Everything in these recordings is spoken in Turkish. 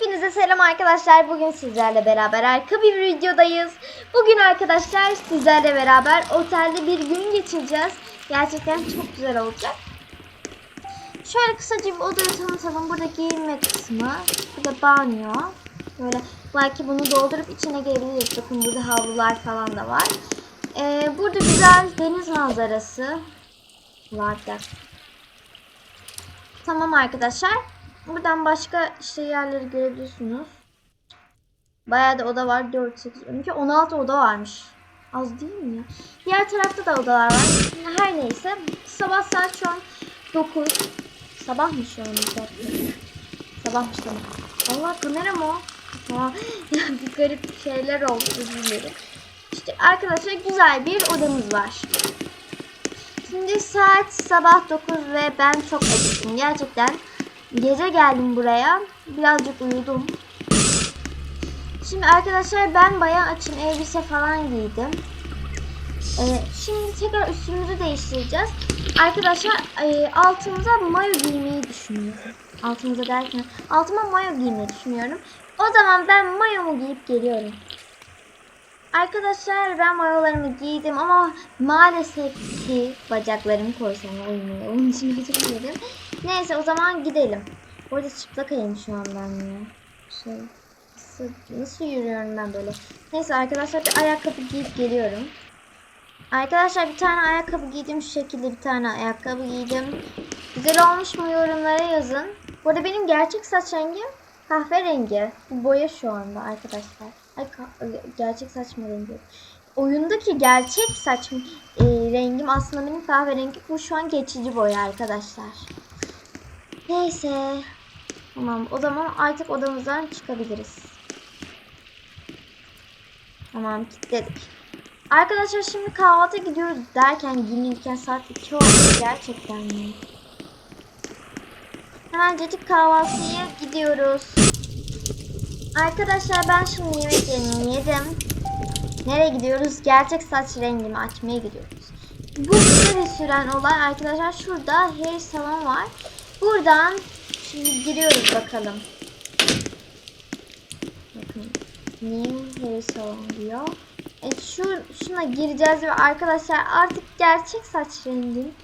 Hepinize selam arkadaşlar. Bugün sizlerle beraber harika bir videodayız. Bugün arkadaşlar sizlerle beraber otelde bir gün geçireceğiz. Gerçekten çok güzel olacak. Şöyle kısaca bir odayı tanıtalım. Burada giyinme kısmı. Burada banyo. Böyle belki bunu doldurup içine girebiliriz. Bakın burada havlular falan da var. Ee, burada güzel deniz manzarası var. Tamam arkadaşlar. Buradan başka işte yerleri görebiliyorsunuz. Bayağı da oda var. 4, 8, 12, 16 oda varmış. Az değil mi ya? Diğer tarafta da odalar var. Her neyse. Sabah saat şu an 9. Sabah mı şu an? Sabahmış tamam. Allah kamera o? Ya bir garip şeyler oldu. Dilerim. İşte arkadaşlar güzel bir odamız var. Şimdi saat sabah 9 ve ben çok acıktım. Gerçekten gece geldim buraya. Birazcık uyudum. Şimdi arkadaşlar ben bayağı açım. Elbise falan giydim. Ee, şimdi tekrar üstümüzü değiştireceğiz. Arkadaşlar e, altımıza mayo giymeyi düşünüyorum. Altımıza derken altıma mayo giymeyi düşünüyorum. O zaman ben mayomu giyip geliyorum. Arkadaşlar ben mayolarımı giydim ama maalesef ki bacaklarım korsana uymuyor. Onun için özür dilerim. Neyse o zaman gidelim. Orada çıplak ayım şu an ben ya. Şey, nasıl, nasıl yürüyorum ben böyle? Neyse arkadaşlar bir ayakkabı giyip geliyorum. Arkadaşlar bir tane ayakkabı giydim. Şu şekilde bir tane ayakkabı giydim. Güzel olmuş mu yorumlara yazın. Bu arada benim gerçek saç rengim kahverengi. Bu boya şu anda arkadaşlar. Ay gerçek saç mı rengi? Oyundaki gerçek saç e, rengim aslında benim kahverengi. Bu şu an geçici boya arkadaşlar. Neyse. Tamam o zaman artık odamızdan çıkabiliriz. Tamam kilitledik. Arkadaşlar şimdi kahvaltı gidiyoruz derken giyinirken saat 2 oldu gerçekten mi? Hemencecik kahvaltıya gidiyoruz. Arkadaşlar ben şimdi yemeklerimi yedim. Nereye gidiyoruz? Gerçek saç rengimi açmaya gidiyoruz. Bu bir süren olay arkadaşlar. Şurada hair salon var. Buradan şimdi giriyoruz bakalım. Bakın. New hair salon diyor. E şu şuna gireceğiz ve arkadaşlar artık gerçek saç rengim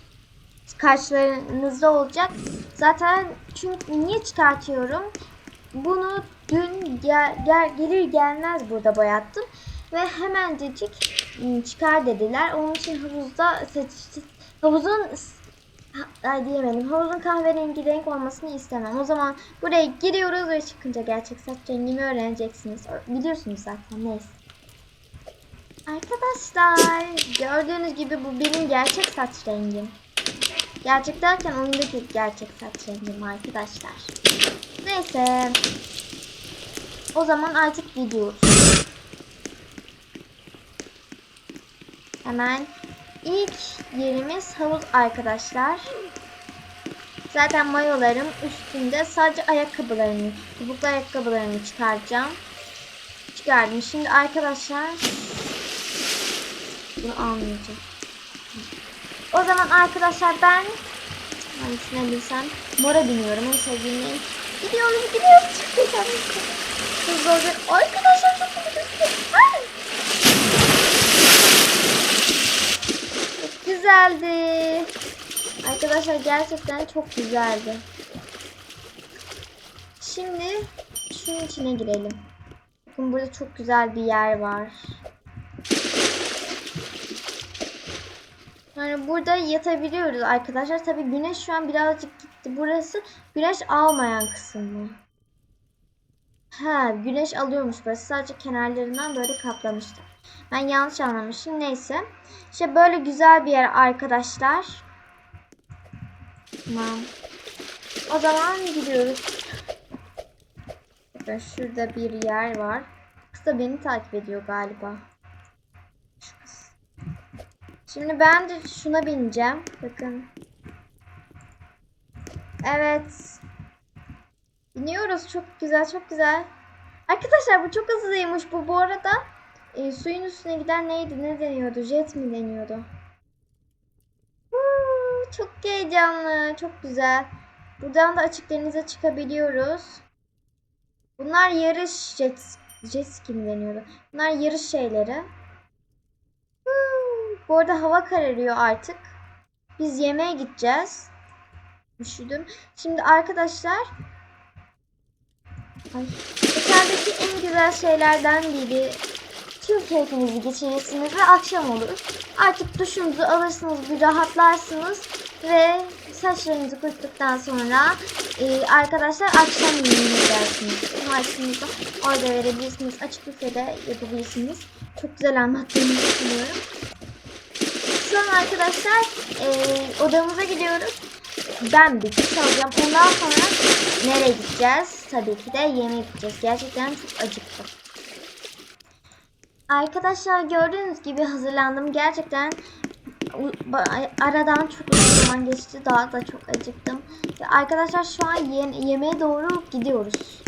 karşılarınızda olacak. Zaten çünkü niye çıkartıyorum? Bunu dün gel, gel, gelir gelmez burada boyattım ve hemencecik ım, çıkar dediler. Onun için havuzda saç- havuzun Ay diyemedim. Havuzun kahverengi renk olmasını istemem. O zaman buraya giriyoruz ve çıkınca gerçek saç rengimi öğreneceksiniz. Biliyorsunuz zaten neyse. Arkadaşlar gördüğünüz gibi bu benim gerçek saç rengim. Gerçek derken oyundaki gerçek saç rengim arkadaşlar. Neyse. O zaman artık gidiyoruz. Hemen ilk yerimiz havuz arkadaşlar. Zaten mayolarım üstünde sadece ayakkabılarımı, topuklu ayakkabılarımı çıkaracağım. Çıkardım. Şimdi arkadaşlar bunu almayacağım. O zaman arkadaşlar ben hangisine bilsem mora biniyorum. En sevdiğim renk. Gidiyoruz gidiyoruz. Hızlı olacak. Arkadaşlar çok hızlı. Ay! Çok güzeldi. Arkadaşlar gerçekten çok güzeldi. Şimdi şunun içine girelim. Bakın burada çok güzel bir yer var. Yani burada yatabiliyoruz arkadaşlar. Tabi güneş şu an birazcık gitti. Burası güneş almayan kısım mı? Ha, güneş alıyormuş burası. Sadece kenarlarından böyle kaplamışlar. Ben yanlış anlamışım. Neyse. İşte böyle güzel bir yer arkadaşlar. Tamam. O zaman gidiyoruz. Bakın şurada bir yer var. Kız da beni takip ediyor galiba. Şimdi ben de şuna bineceğim. Bakın. Evet. Biniyoruz. Çok güzel, çok güzel. Arkadaşlar bu çok hızlıymış bu bu arada. E, suyun üstüne giden neydi? Ne deniyordu? Jet mi deniyordu? Huu, çok heyecanlı. Çok güzel. Buradan da açık denize çıkabiliyoruz. Bunlar yarış jet, jet ski mi deniyordu? Bunlar yarış şeyleri. Hmm, Bu arada hava kararıyor artık. Biz yemeğe gideceğiz. Üşüdüm. Şimdi arkadaşlar Ay, dışarıdaki en güzel şeylerden biri tüm keyfinizi geçirirsiniz ve akşam olur. Artık duşunuzu alırsınız, bir rahatlarsınız ve saçlarınızı kuruttuktan sonra e, arkadaşlar akşam yemeğine gidersiniz. Maaşınızı orada verebilirsiniz. Açık büfede yapabilirsiniz. Çok güzel anlattığımı düşünüyorum. Şu arkadaşlar e, odamıza gidiyoruz. Ben bir duş alacağım. Ondan sonra nereye gideceğiz? Tabii ki de yemeğe gideceğiz. Gerçekten çok acıktım. Arkadaşlar gördüğünüz gibi hazırlandım. Gerçekten aradan çok zaman geçti. Daha da çok acıktım. Ve arkadaşlar şu an ye- yemeğe doğru gidiyoruz.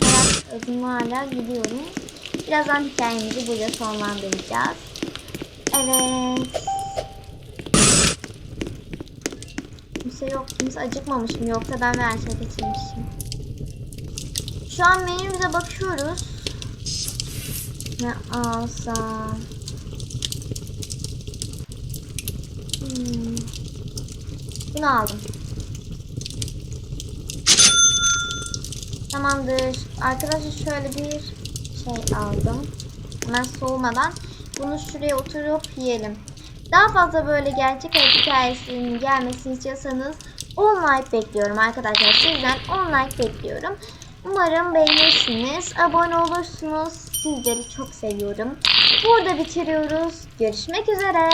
Şarap adımlarla gidiyorum. Birazdan hikayemizi burada sonlandıracağız. Evet. Kimse yok. Kimse acıkmamış mı? Yoksa ben mi her şey getirmişim? Şu an menümüze bakıyoruz. Ne alsam? Hmm. Bunu aldım. Tamamdır. Arkadaşlar şöyle bir şey aldım. Hemen soğumadan. Bunu şuraya oturup yiyelim. Daha fazla böyle gerçek hayat hikayesinin gelmesini istiyorsanız 10 like bekliyorum arkadaşlar. Sizden 10 like bekliyorum. Umarım beğenirsiniz. Abone olursunuz. Sizleri çok seviyorum. Burada bitiriyoruz. Görüşmek üzere.